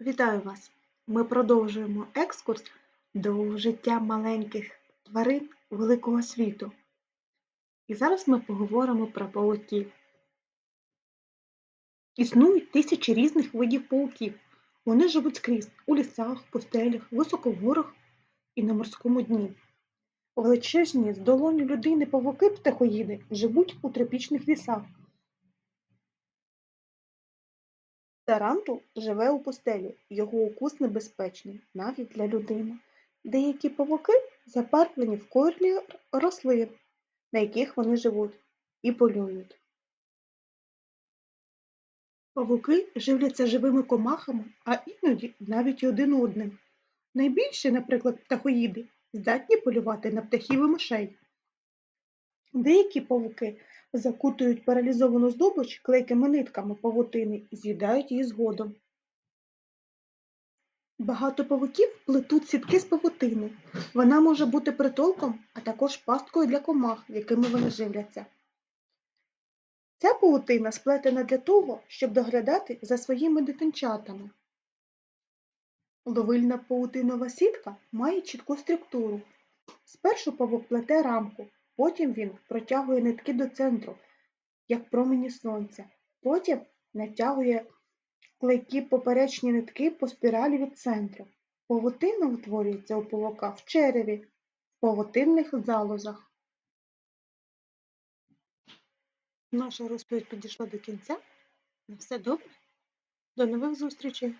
Вітаю вас! Ми продовжуємо екскурс до життя маленьких тварин великого світу. І зараз ми поговоримо про павуків. Існують тисячі різних видів павуків. Вони живуть скрізь у лісах, пустелях, високо в горах і на морському дні. Величезні з долоню людини павуки птахоїди живуть у тропічних лісах. Тарантул живе у пустелі, його укус небезпечний навіть для людини. Деякі павуки запарплені в колір рослин, на яких вони живуть, і полюють. Павуки живляться живими комахами, а іноді навіть один одним. Найбільші, наприклад, птахоїди, здатні полювати на птахів і мишей. Деякі павуки закутують паралізовану здобич клейкими нитками павутини і з'їдають її згодом. Багато павуків плетуть сітки з павутини. Вона може бути притулком, а також пасткою для комах, якими вони живляться. Ця павутина сплетена для того, щоб доглядати за своїми дитинчатами. Ловильна павутинова сітка має чітку структуру. Спершу павук плете рамку, потім він протягує нитки до центру, як промені сонця, потім натягує клейкі поперечні нитки по спіралі від центру. Павутина утворюється у павука в череві, в павутинних залозах. Наша розповідь підійшла до кінця. На все добре. До нових зустрічей!